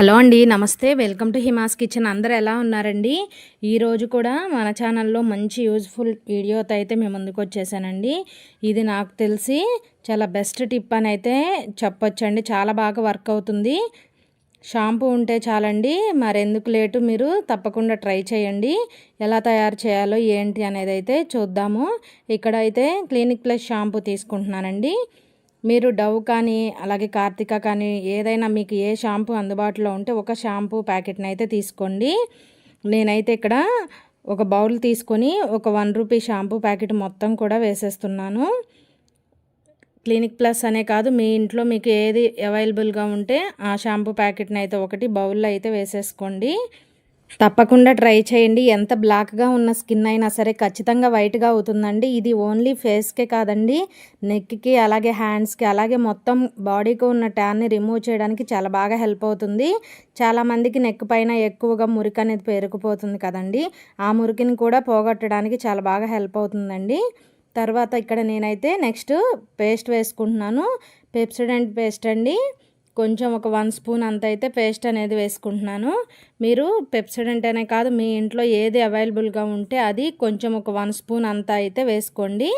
Hello అండి నమస్తే. Welcome to Hima's kitchen. అందరు ఎలా ఉన్నారండి? ఈరోజు కూడా మన ఛానల్లో మంచి యూజ్ఫుల్ వీడియోతో అయితే మేము ముందుకు వచ్చేసానండి. ఇది నాకు తెలిసి చాలా బెస్ట్ టిప్ అని అయితే చెప్పొచ్చండి. చాలా బాగా వర్క్ అవుతుంది. షాంపూ ఉంటే చాలండి. మరెందుకు లేటు మీరు తప్పకుండా ట్రై చేయండి. ఎలా తయారు చేయాలో ఏంటి అనేది అయితే చూద్దాము. ఇక్కడైతే క్లినిక్ ప్లస్ షాంపూ తీసుకుంటున్నానండి. మీరు డవ్ కానీ అలాగే కార్తిక కానీ ఏదైనా మీకు ఏ షాంపూ అందుబాటులో ఉంటే ఒక షాంపూ ప్యాకెట్ని అయితే తీసుకోండి. నేనైతే ఇక్కడ ఒక బౌల్ తీసుకొని ఒక వన్ రూపీ షాంపూ ప్యాకెట్ మొత్తం కూడా వేసేస్తున్నాను. క్లినిక్ ప్లస్ అనే కాదు మీ ఇంట్లో మీకు ఏది అవైలబుల్గా ఉంటే ఆ షాంపూ ప్యాకెట్ని అయితే ఒకటి బౌల్లో అయితే వేసేసుకోండి. తప్పకుండా ట్రై చేయండి. ఎంత బ్లాక్గా ఉన్న స్కిన్ అయినా సరే ఖచ్చితంగా వైట్గా అవుతుందండి. ఇది ఓన్లీ ఫేస్కే కాదండి. నెక్కి అలాగే హ్యాండ్స్కి అలాగే మొత్తం బాడీకి ఉన్న ట్యాన్ని రిమూవ్ చేయడానికి చాలా బాగా హెల్ప్ అవుతుంది. చాలామందికి నెక్ పైన ఎక్కువగా మురికి అనేది పేరుకుపోతుంది కదండి. ఆ మురికిని కూడా పోగొట్టడానికి చాలా బాగా హెల్ప్ అవుతుందండి. తర్వాత ఇక్కడ నేనైతే నెక్స్ట్ పేస్ట్ వేసుకుంటున్నాను. పెప్సిడెంట్ పేస్ట్ అండి. కొంచెం ఒక వన్ స్పూన్ అంత అయితే పేస్ట్ అనేది వేసుకుంటున్నాను. మీరు పెప్సిడెంట్ అనే కాదు మీ ఇంట్లో ఏది అవైలబుల్గా ఉంటే అది కొంచెం ఒక వన్ స్పూన్ అంత అయితే వేసుకోండి.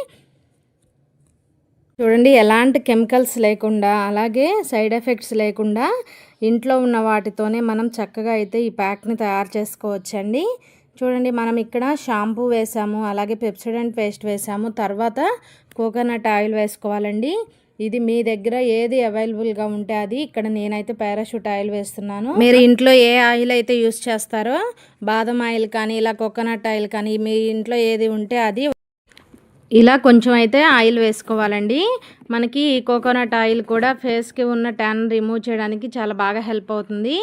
చూడండి ఎలాంటి కెమికల్స్ లేకుండా అలాగే సైడ్ ఎఫెక్ట్స్ లేకుండా ఇంట్లో ఉన్న వాటితోనే మనం చక్కగా అయితే ఈ ప్యాక్ని తయారు చేసుకోవచ్చండి. చూడండి మనం ఇక్కడ షాంపూ వేసాము అలాగే పెప్సిడెంట్ పేస్ట్ వేసాము తర్వాత కోకోనట్ ఆయిల్ వేసుకోవాలండి. ఇది మీ దగ్గర ఏది అవైలబుల్గా ఉంటే అది ఇక్కడ నేనైతే పారాషూట్ ఆయిల్ వేస్తున్నాను. మీరు ఇంట్లో ఏ ఆయిల్ అయితే యూస్ చేస్తారో బాదం ఆయిల్ కానీ ఇలా కోకోనట్ ఆయిల్ కానీ మీ ఇంట్లో ఏది ఉంటే అది ఇలా కొంచెం అయితే ఆయిల్ వేసుకోవాలండి. మనకి ఈ కోకోనట్ ఆయిల్ కూడా ఫేస్కి ఉన్న ట్యాన్ రిమూవ్ చేయడానికి చాలా బాగా హెల్ప్ అవుతుంది.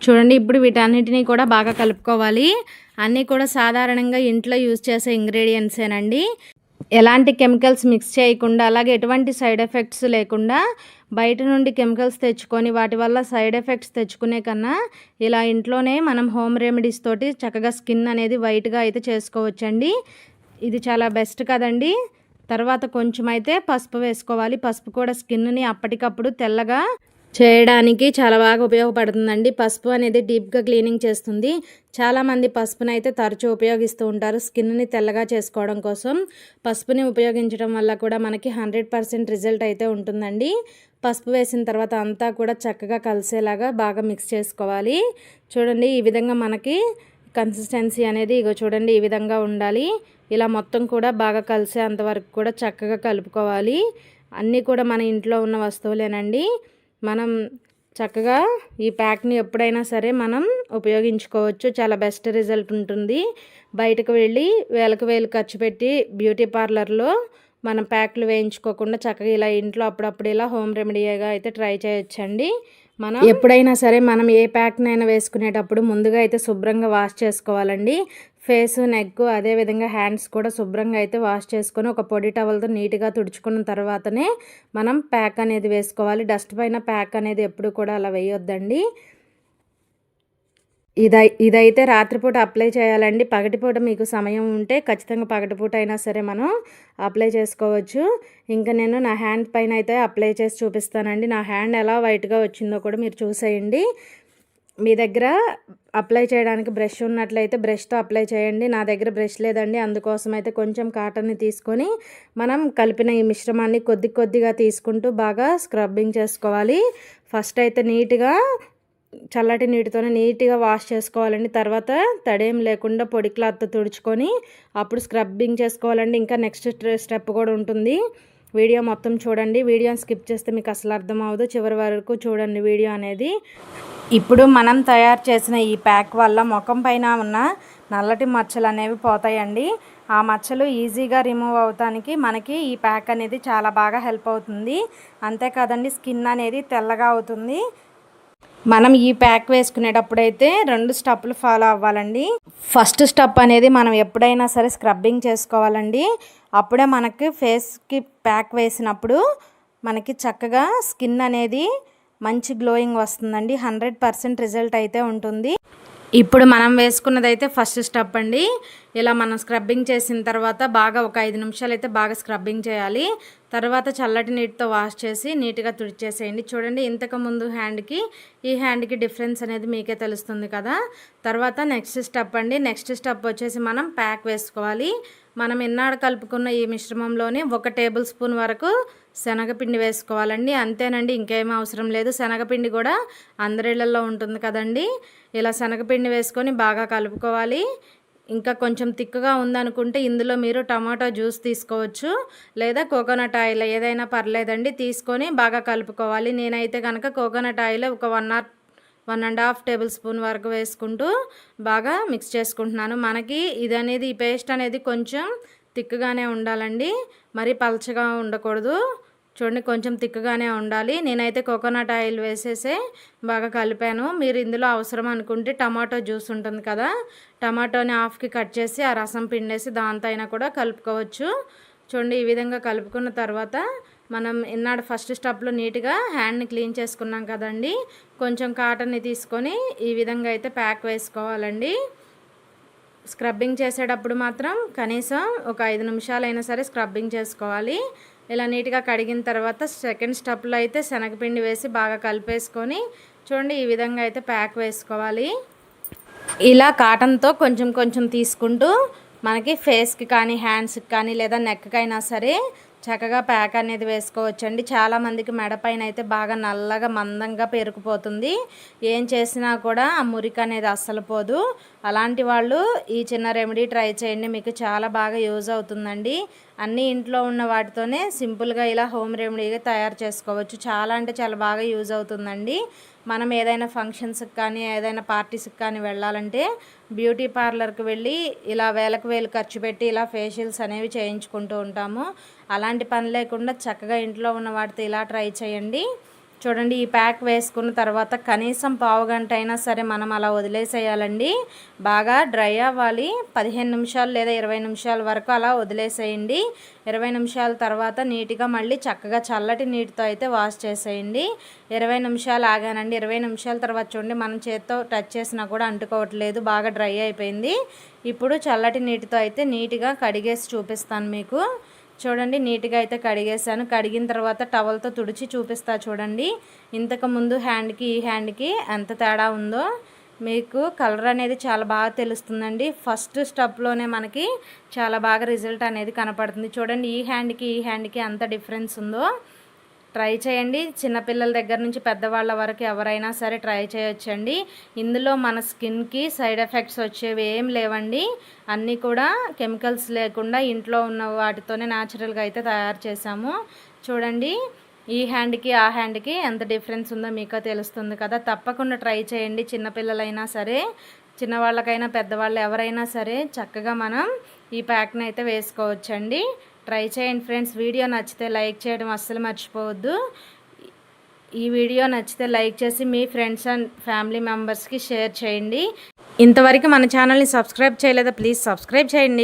చూడండి ఇప్పుడు వీటన్నిటిని కూడా బాగా కలుపుకోవాలి. అన్నీ కూడా సాధారణంగా ఇంట్లో యూజ్ చేసే ఇంగ్రీడియంట్సేనండి. ఎలాంటి కెమికల్స్ మిక్స్ చేయకుండా అలాగే ఎటువంటి సైడ్ ఎఫెక్ట్స్ లేకుండా బయట నుండి కెమికల్స్ తెచ్చుకొని వాటి వల్ల సైడ్ ఎఫెక్ట్స్ తెచ్చుకునే కన్నా ఇలా ఇంట్లోనే మనం హోమ్ రెమెడీస్ తోటి చక్కగా స్కిన్ అనేది వైట్గా అయితే చేసుకోవచ్చండి. ఇది చాలా బెస్ట్ కదండి. తర్వాత కొంచెం అయితే పసుపు వేసుకోవాలి. పసుపు కూడా స్కిన్ని అప్పటికప్పుడు తెల్లగా చేయడానికి చాలా బాగా ఉపయోగపడుతుందండి. పసుపు అనేది డీప్గా క్లీనింగ్ చేస్తుంది. చాలామంది పసుపుని అయితే తరచూ ఉపయోగిస్తూ ఉంటారు. స్కిన్ని తెల్లగా చేసుకోవడం కోసం పసుపుని ఉపయోగించడం వల్ల కూడా మనకి హండ్రెడ్ పర్సెంట్ రిజల్ట్ అయితే ఉంటుందండి. పసుపు వేసిన తర్వాత అంతా కూడా చక్కగా కలిసేలాగా బాగా మిక్స్ చేసుకోవాలి. చూడండి ఈ విధంగా మనకి కన్సిస్టెన్సీ అనేది ఇగో చూడండి ఈ విధంగా ఉండాలి. ఇలా మొత్తం కూడా బాగా కలిసేంత వరకు కూడా చక్కగా కలుపుకోవాలి. అన్నీ కూడా మన ఇంట్లో ఉన్న వస్తువులేనండి. మనం చక్కగా ఈ ప్యాక్ని ఎప్పుడైనా సరే మనం ఉపయోగించుకోవచ్చు. చాలా బెస్ట్ రిజల్ట్ ఉంటుంది. బయటకు వెళ్ళి వేలకు వేలు ఖర్చు పెట్టి బ్యూటీ పార్లర్లో మనం ప్యాక్లు వేయించుకోకుండా చక్కగా ఇలా ఇంట్లో అప్పుడప్పుడు ఇలా హోమ్ రెమెడీగా అయితే ట్రై చేయొచ్చండి. మనం ఎప్పుడైనా సరే మనం ఏ ప్యాక్నైనా వేసుకునేటప్పుడు ముందుగా అయితే శుభ్రంగా వాష్ చేసుకోవాలండి. ఫేస్ నెక్ అదేవిధంగా హ్యాండ్స్ కూడా శుభ్రంగా అయితే వాష్ చేసుకొని ఒక పొడి టవల్తో నీట్గా తుడుచుకున్న తర్వాతనే మనం ప్యాక్ అనేది వేసుకోవాలి. డస్ట్ పైన ప్యాక్ అనేది ఎప్పుడు కూడా అలా వేయొద్దండి. ఇదై ఇదైతే రాత్రిపూట అప్లై చేయాలండి. పగటిపూట మీకు సమయం ఉంటే ఖచ్చితంగా పగటిపూట అయినా సరే మనం అప్లై చేసుకోవచ్చు. ఇంకా నేను నా హ్యాండ్ పైన అయితే అప్లై చేసి చూపిస్తానండి. నా హ్యాండ్ ఎలా వైట్గా వచ్చిందో కూడా మీరు చూసేయండి. మీ దగ్గర అప్లై చేయడానికి బ్రష్ ఉన్నట్లయితే బ్రష్తో అప్లై చేయండి. నా దగ్గర బ్రష్ లేదండి. అందుకోసం అయితే కొంచెం కాటన్ని తీసుకొని మనం కలిపిన ఈ మిశ్రమాన్ని కొద్ది కొద్దిగా తీసుకుంటూ బాగా స్క్రబ్బింగ్ చేసుకోవాలి. ఫస్ట్ అయితే నీట్గా చల్లటి నీటితోనే నీట్గా వాష్ చేసుకోవాలండి. తర్వాత తడేం లేకుండా పొడి క్లాత్తో తుడుచుకొని అప్పుడు స్క్రబ్బింగ్ చేసుకోవాలండి. ఇంకా నెక్స్ట్ స్టెప్ కూడా ఉంటుంది. వీడియో మొత్తం చూడండి. వీడియోని స్కిప్ చేస్తే మీకు అసలు అర్థం అవ్వదు. చివరి వరకు చూడండి వీడియో అనేది. ఇప్పుడు మనం తయారు చేసిన ఈ ప్యాక్ వల్ల ముఖం పైన ఉన్న నల్లటి మచ్చలు అనేవి పోతాయండి. ఆ మచ్చలు ఈజీగా రిమూవ్ అవటానికి మనకి ఈ ప్యాక్ అనేది చాలా బాగా హెల్ప్ అవుతుంది. అంతేకాదండి స్కిన్ అనేది తెల్లగా అవుతుంది. మనం ఈ ప్యాక్ వేసుకునేటప్పుడు అయితే రెండు స్టెప్లు ఫాలో అవ్వాలండి. ఫస్ట్ స్టెప్ అనేది మనం ఎప్పుడైనా సరే స్క్రబ్బింగ్ చేసుకోవాలండి. అప్పుడే మనకి ఫేస్కి ప్యాక్ వేసినప్పుడు మనకి చక్కగా స్కిన్ అనేది మంచి గ్లోయింగ్ వస్తుందండి. హండ్రెడ్ పర్సెంట్ రిజల్ట్ అయితే ఉంటుంది. ఇప్పుడు మనం వేసుకున్నదైతే ఫస్ట్ స్టెప్ అండి. ఇలా మనం స్క్రబ్బింగ్ చేసిన తర్వాత బాగా ఒక ఐదు నిమిషాలు అయితే బాగా స్క్రబ్బింగ్ చేయాలి. తర్వాత చల్లటి నీటితో వాష్ చేసి నీట్గా తుడిచేసేయండి. చూడండి ఇంతకు ముందు హ్యాండ్కి ఈ హ్యాండ్కి డిఫరెన్స్ అనేది మీకే తెలుస్తుంది కదా. తర్వాత నెక్స్ట్ స్టెప్ అండి. నెక్స్ట్ స్టెప్ వచ్చేసి మనం ప్యాక్ వేసుకోవాలి. మనం ఇన్నాడు కలుపుకున్న ఈ మిశ్రమంలోనే ఒక టేబుల్ స్పూన్ వరకు శనగపిండి వేసుకోవాలండి. అంతేనండి ఇంకేం అవసరం లేదు. శనగపిండి కూడా అందరిళ్ళలో ఉంటుంది కదండి. ఇలా శనగపిండి వేసుకొని బాగా కలుపుకోవాలి. ఇంకా కొంచెం తిక్కుగా ఉందనుకుంటే ఇందులో మీరు టమాటో జ్యూస్ తీసుకోవచ్చు. లేదా కోకోనట్ ఆయిల్ ఏదైనా పర్లేదండి తీసుకొని బాగా కలుపుకోవాలి. నేనైతే కనుక కోకోనట్ ఆయిల్ ఒక one or one and half tablespoon వరకు వేసుకుంటూ బాగా మిక్స్ చేసుకుంటున్నాను. మనకి ఇది అనేది ఈ పేస్ట్ అనేది కొంచెం తిక్కుగానే ఉండాలండి. మరీ పలచగా ఉండకూడదు. చూడండి కొంచెం తిక్కుగానే ఉండాలి. నేనైతే కోకోనట్ ఆయిల్ వేసేసే బాగా కలిపాను. మీరు ఇందులో అవసరం అనుకుంటే టమాటో జ్యూస్ ఉంటుంది కదా టమాటోని హాఫ్కి కట్ చేసి ఆ రసం పిండేసి దాంతో అయినా కూడా కలుపుకోవచ్చు. చూడండి ఈ విధంగా కలుపుకున్న తర్వాత మనం ఇన్నాడు ఫస్ట్ స్టెప్లో నీట్గా హ్యాండ్ని క్లీన్ చేసుకున్నాం కదండి. కొంచెం కాటన్ని తీసుకొని ఈ విధంగా అయితే ప్యాక్ వేసుకోవాలండి. స్క్రబ్బింగ్ చేసేటప్పుడు మాత్రం కనీసం ఒక ఐదు నిమిషాలైనా సరే స్క్రబ్బింగ్ చేసుకోవాలి. ఇలా నీట్గా కడిగిన తర్వాత సెకండ్ స్టెప్లో అయితే శనగపిండి వేసి బాగా కలిపేసుకొని చూడండి ఈ విధంగా అయితే ప్యాక్ వేసుకోవాలి. ఇలా కాటన్తో కొంచెం కొంచెం తీసుకుంటూ మనకి ఫేస్కి కానీ హ్యాండ్స్కి కానీ లేదా నెక్కి అయినా సరే చక్కగా ప్యాక్ అనేది వేసుకోవచ్చండి. చాలామందికి మెడపైన అయితే బాగా నల్లగా మందంగా పేరుకుపోతుంది. ఏం చేసినా కూడా ఆ మురికి అనేది అస్సలు పోదు. అలాంటి వాళ్ళు ఈ చిన్న రెమెడీ ట్రై చేయండి. మీకు చాలా బాగా యూజ్ అవుతుందండి. అన్నీ ఇంట్లో ఉన్న వాటితోనే సింపుల్గా ఇలా హోమ్ రెమెడీగా తయారు చేసుకోవచ్చు. చాలా అంటే చాలా బాగా యూజ్ అవుతుందండి. మనం ఏదైనా ఫంక్షన్స్కి కానీ ఏదైనా పార్టీస్కి కానీ వెళ్ళాలంటే బ్యూటీ పార్లర్కి వెళ్ళి ఇలా వేలకు వేలు ఖర్చు పెట్టి ఇలా ఫేషియల్స్ అనేవి చేయించుకుంటూ ఉంటాము. అలాంటి పని లేకుండా చక్కగా ఇంట్లో ఉన్న వాటితో ఇలా ట్రై చేయండి. చూడండి ఈ ప్యాక్ వేసుకున్న తర్వాత కనీసం పావు గంట అయినా సరే మనం అలా వదిలేసేయాలండి. బాగా డ్రై అవ్వాలి. పదిహేను నిమిషాలు లేదా ఇరవై నిమిషాల వరకు అలా వదిలేసేయండి. ఇరవై నిమిషాల తర్వాత నీట్గా మళ్ళీ చక్కగా చల్లటి నీటితో అయితే వాష్ చేసేయండి. ఇరవై నిమిషాలు ఆగానండి. ఇరవై నిమిషాల తర్వాత చూడండి మనం చేత్తో టచ్ చేసినా కూడా అంటుకోవట్లేదు. బాగా డ్రై అయిపోయింది. ఇప్పుడు చల్లటి నీటితో అయితే నీట్గా కడిగేసి చూపిస్తాను మీకు. చూడండి నీట్గా అయితే కడిగేసాను కడిగిన తర్వాత టవల్తో తుడిచి చూపిస్తా చూడండి. ఇంతకు ముందు హ్యాండ్కి ఈ హ్యాండ్కి ఎంత తేడా ఉందో మీకు కలర్ అనేది చాలా బాగా తెలుస్తుందండి. ఫస్ట్ స్టెప్లోనే మనకి చాలా బాగా రిజల్ట్ అనేది కనపడుతుంది. చూడండి ఈ హ్యాండ్కి ఈ హ్యాండ్కి ఎంత డిఫరెన్స్ ఉందో. ట్రై చేయండి. చిన్నపిల్లల దగ్గర నుంచి పెద్దవాళ్ళ వరకు ఎవరైనా సరే ట్రై చేయొచ్చండి. ఇందులో మన స్కిన్కి సైడ్ ఎఫెక్ట్స్ వచ్చేవి ఏం లేవండి. అన్నీ కూడా కెమికల్స్ లేకుండా ఇంట్లో ఉన్న వాటితోనే న్యాచురల్గా అయితే తయారు చేసాము చూడండి ఈ హ్యాండ్కి ఆ హ్యాండ్కి ఎంత డిఫరెన్స్ ఉందో మీకు తెలుస్తుంది కదా. తప్పకుండా ట్రై చేయండి. చిన్నపిల్లలైనా సరే చిన్నవాళ్ళకైనా పెద్దవాళ్ళు ఎవరైనా సరే చక్కగా మనం ఈ ప్యాక్ని అయితే వేసుకోవచ్చండి. ట్రై చేయండి ఫ్రెండ్స్. వీడియో నచ్చితే లైక్ చేయడం అస్సలు మర్చిపోవద్దు. ఈ వీడియో నచ్చితే లైక్ చేసి మీ ఫ్రెండ్స్ అండ్ ఫ్యామిలీ మెంబర్స్కి షేర్ చేయండి. ఇంతవరకు మన ఛానల్ని సబ్స్క్రైబ్ చేయలేదా? ప్లీజ్ సబ్స్క్రైబ్ చేయండి.